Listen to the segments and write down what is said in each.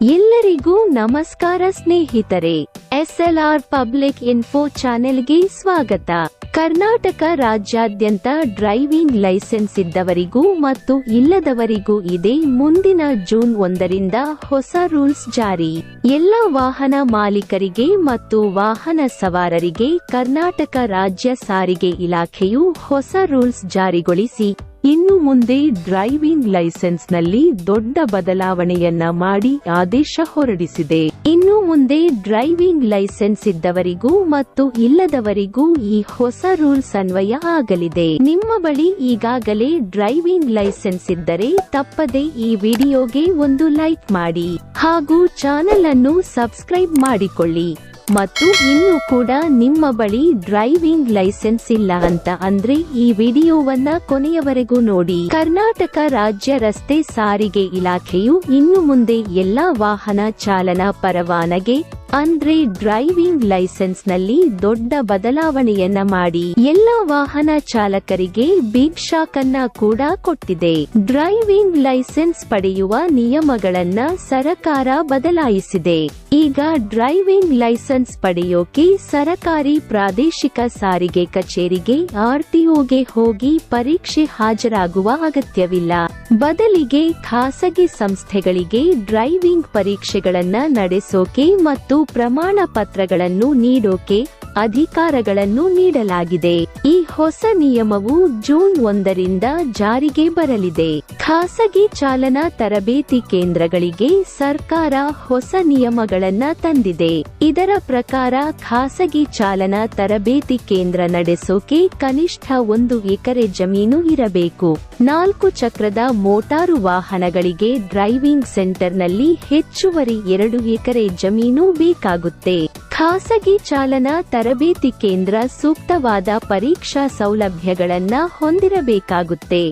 ಎಲ್ಲರಿಗೂ ನಮಸ್ಕಾರ ಸ್ನೇಹಿತರೆ, ಎಸ್ಎಲ್ಆರ್ ಪಬ್ಲಿಕ್ ಇನ್ಫೋ ಚಾನೆಲ್ಗೆ ಸ್ವಾಗತ. ಕರ್ನಾಟಕ ರಾಜ್ಯಾದ್ಯಂತ ಡ್ರೈವಿಂಗ್ ಲೈಸೆನ್ಸ್ ಇದ್ದವರಿಗೂ ಮತ್ತು ಇಲ್ಲದವರಿಗೂ ಇದೆ ಮುಂದಿನ ಜೂನ್ ಒಂದರಿಂದ ಹೊಸ ರೂಲ್ಸ್ ಜಾರಿ. ಎಲ್ಲ ವಾಹನ ಮಾಲೀಕರಿಗೆ ಮತ್ತು ವಾಹನ ಸವಾರರಿಗೆ ಕರ್ನಾಟಕ ರಾಜ್ಯ ಸಾರಿಗೆ ಇಲಾಖೆಯು ಹೊಸ ರೂಲ್ಸ್ ಜಾರಿಗೊಳಿಸಿ ಇನ್ನು ಮುಂದೆ ಡ್ರೈವಿಂಗ್ ಲೈಸೆನ್ಸ್ನಲ್ಲಿ ದೊಡ್ಡ ಬದಲಾವಣೆಯನ್ನ ಮಾಡಿ ಆದೇಶ ಹೊರಡಿಸಿದೆ. ಇನ್ನು ಮುಂದೆ ಡ್ರೈವಿಂಗ್ ಲೈಸೆನ್ಸ್ ಇದ್ದವರಿಗೂ ಮತ್ತು ಇಲ್ಲದವರಿಗೂ ಈ ಹೊಸ ರೂಲ್ಸ್ ಅನ್ವಯ ಆಗಲಿದೆ. ನಿಮ್ಮ ಬಳಿ ಈಗಾಗಲೇ ಡ್ರೈವಿಂಗ್ ಲೈಸೆನ್ಸ್ ಇದ್ದರೆ ತಪ್ಪದೆ ಈ ವಿಡಿಯೋಗೆ ಒಂದು ಲೈಕ್ ಮಾಡಿ ಹಾಗೂ ಚಾನೆಲ್ ಅನ್ನು ಸಬ್ಸ್ಕ್ರೈಬ್ ಮಾಡಿಕೊಳ್ಳಿ. ಮತ್ತು ಇನ್ನು ಕೂಡ ನಿಮ್ಮ ಬಳಿ ಡ್ರೈವಿಂಗ್ ಲೈಸೆನ್ಸ್ ಇಲ್ಲ ಅಂತ ಅಂದ್ರೆ ಈ ವಿಡಿಯೋವನ್ನ ಕೊನೆಯವರೆಗೂ ನೋಡಿ. ಕರ್ನಾಟಕ ರಾಜ್ಯ ರಸ್ತೆ ಸಾರಿಗೆ ಇಲಾಖೆಯು ಇನ್ನು ಮುಂದೆ ಎಲ್ಲಾ ವಾಹನ ಚಾಲನಾ ಪರವಾನಗೆ ಅಂದ್ರೆ ಡ್ರೈವಿಂಗ್ ಲೈಸೆನ್ಸ್ನಲ್ಲಿ ದೊಡ್ಡ ಬದಲಾವಣೆಯನ್ನ ಮಾಡಿ. ಎಲ್ಲಾ ವಾಹನ ಚಾಲಕರಿಗೆ ಬಿಗ್ ಶಾಕ್ ಅನ್ನ ಕೂಡ ಕೊಟ್ಟಿದೆ. ಡ್ರೈವಿಂಗ್ ಲೈಸೆನ್ಸ್ ಪಡೆಯುವ ನಿಯಮಗಳನ್ನ ಸರಕಾರ ಬದಲಾಯಿಸಿದೆ. ಈಗ ಡ್ರೈವಿಂಗ್ ಲೈಸೆನ್ಸ್ ಪಡೆಯೋಕೆ ಸರಕಾರಿ ಪ್ರಾದೇಶಿಕ ಸಾರಿಗೆ ಕಚೇರಿಗೆ ಆರ್ಟಿಒಗೆ ಹೋಗಿ ಪರೀಕ್ಷೆ ಹಾಜರಾಗುವ ಅಗತ್ಯವಿಲ್ಲ. ಬದಲಿಗೆ ಖಾಸಗಿ ಸಂಸ್ಥೆಗಳಿಗೆ ಡ್ರೈವಿಂಗ್ ಪರೀಕ್ಷೆಗಳನ್ನ ನಡೆಸೋಕೆ ಮತ್ತು ಪ್ರಮಾಣ ಪತ್ರಗಳನ್ನು ನೀಡೋಕೆ ಅಧಿಕಾರಗಳನ್ನು ನೀಡಲಾಗಿದೆ. ಈ ಹೊಸ ನಿಯಮವು ಜೂನ್ ಒಂದರಿಂದ ಜಾರಿಗೆ ಬರಲಿದೆ. ಖಾಸಗಿ ಚಾಲನಾ ತರಬೇತಿ ಕೇಂದ್ರಗಳಿಗೆ ಸರ್ಕಾರ ಹೊಸ ನಿಯಮಗಳನ್ನ ತಂದಿದೆ. ಇದರ ಪ್ರಕಾರ ಖಾಸಗಿ ಚಾಲನಾ ತರಬೇತಿ ಕೇಂದ್ರ ನಡೆಸೋಕೆ ಕನಿಷ್ಠ ಒಂದು ಎಕರೆ ಜಮೀನು ಇರಬೇಕು. ನಾಲ್ಕು ಚಕ್ರದ ಮೋಟಾರು ವಾಹನಗಳಿಗೆ ಡ್ರೈವಿಂಗ್ ಸೆಂಟರ್ನಲ್ಲಿ ಹೆಚ್ಚುವರಿ ಎರಡು ಎಕರೆ ಜಮೀನು ಬೇಕಾಗುತ್ತೆ. ಖಾಸಗಿ ಚಾಲನಾ ತರಬೇತಿ ಕೇಂದ್ರ ಸೂಕ್ತವಾದ ಪರೀಕ್ಷಾ ಸೌಲಭ್ಯಗಳನ್ನು ಹೊಂದಿರಬೇಕಾಗುತ್ತೆ.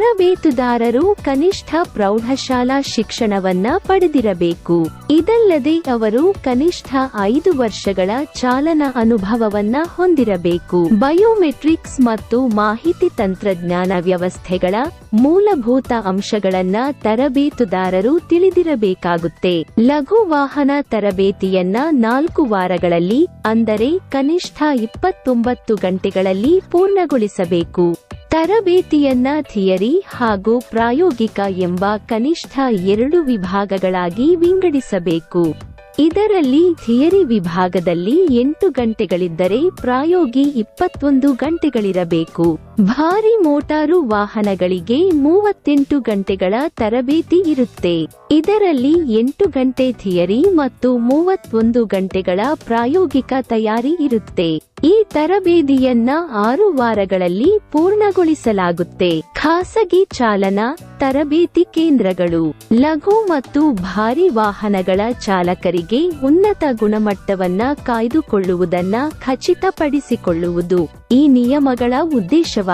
ತರಬೇತುದಾರರು ಕನಿಷ್ಠ ಪ್ರೌಢಶಾಲಾ ಶಿಕ್ಷಣವನ್ನ ಪಡೆದಿರಬೇಕು. ಇದಲ್ಲದೆ ಅವರು ಕನಿಷ್ಠ ಐದು ವರ್ಷಗಳ ಚಾಲನಾ ಅನುಭವವನ್ನ ಹೊಂದಿರಬೇಕು. ಬಯೋಮೆಟ್ರಿಕ್ಸ್ ಮತ್ತು ಮಾಹಿತಿ ತಂತ್ರಜ್ಞಾನ ವ್ಯವಸ್ಥೆಗಳ ಮೂಲಭೂತ ಅಂಶಗಳನ್ನ ತರಬೇತುದಾರರು ತಿಳಿದಿರಬೇಕಾಗುತ್ತೆ. ಲಘು ವಾಹನ ತರಬೇತಿಯನ್ನ ನಾಲ್ಕು ವಾರಗಳಲ್ಲಿ, ಅಂದರೆ ಕನಿಷ್ಠ ಇಪ್ಪತ್ತೊಂಬತ್ತು ಗಂಟೆಗಳಲ್ಲಿ ಪೂರ್ಣಗೊಳಿಸಬೇಕು. ತರಬೇತಿಯನ್ನ ಥಿಯರಿ ಹಾಗೂ ಪ್ರಾಯೋಗಿಕ ಎಂಬ ಕನಿಷ್ಠ ಎರಡು ವಿಭಾಗಗಳಾಗಿ ವಿಂಗಡಿಸಬೇಕು. ಇದರಲ್ಲಿ ಥಿಯರಿ ವಿಭಾಗದಲ್ಲಿ ಎಂಟು ಗಂಟೆಗಳಿದ್ದರೆ ಪ್ರಾಯೋಗಿ ಇಪ್ಪತ್ತೊಂದು ಗಂಟೆಗಳಿರಬೇಕು. ಭಾರಿ ಮೋಟಾರು ವಾಹನಗಳಿಗೆ ಮೂವತ್ತೆಂಟು ಗಂಟೆಗಳ ತರಬೇತಿ ಇರುತ್ತೆ. ಇದರಲ್ಲಿ ಎಂಟು ಗಂಟೆ ಥಿಯರಿ ಮತ್ತು ಮೂವತ್ತೊಂದು ಗಂಟೆಗಳ ಪ್ರಾಯೋಗಿಕ ತಯಾರಿ ಇರುತ್ತೆ. ಈ ತರಬೇತಿಯನ್ನ ಆರು ವಾರಗಳಲ್ಲಿ ಪೂರ್ಣಗೊಳಿಸಲಾಗುತ್ತೆ. ಖಾಸಗಿ ಚಾಲನಾ ತರಬೇತಿ ಕೇಂದ್ರಗಳು. ಲಘು ಮತ್ತು ಭಾರಿ ವಾಹನಗಳ ಚಾಲಕರಿಗೆ ಉನ್ನತ ಗುಣಮಟ್ಟವನ್ನ ಕಾಯ್ದುಕೊಳ್ಳುವುದನ್ನ ಖಚಿತಪಡಿಸಿಕೊಳ್ಳುವುದು ಈ ನಿಯಮಗಳ ಉದ್ದೇಶವಾಗಿದೆ.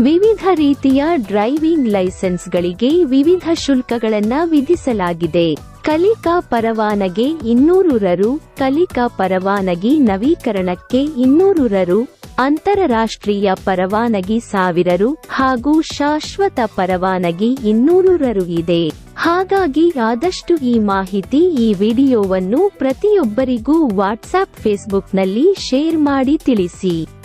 ವಿವಿಧ ರೀತಿಯ ಡ್ರೈವಿಂಗ್ ಲೈಸೆನ್ಸ್ಗಳಿಗೆ ವಿವಿಧ ಶುಲ್ಕಗಳನ್ನು ವಿಧಿಸಲಾಗಿದೆ. ಕಲಿಕಾ ಪರವಾನಗಿ ಇನ್ನೂರು ರರು ಕಲಿಕಾ ಪರವಾನಗಿ ನವೀಕರಣಕ್ಕೆ ಇನ್ನೂರು ರರು ಅಂತಾರಾಷ್ಟ್ರೀಯ ಪರವಾನಗಿ ಸಾವಿರರು ಹಾಗೂ ಶಾಶ್ವತ ಪರವಾನಗಿ ಇನ್ನೂರು ರರು ಇದೆ. ಹಾಗಾಗಿ ಆದಷ್ಟು ಈ ಮಾಹಿತಿ ಈ ವಿಡಿಯೋವನ್ನು ಪ್ರತಿಯೊಬ್ಬರಿಗೂ ವಾಟ್ಸ್ಆಪ್ ಫೇಸ್ಬುಕ್ನಲ್ಲಿ ಶೇರ್ ಮಾಡಿ ತಿಳಿಸಿ.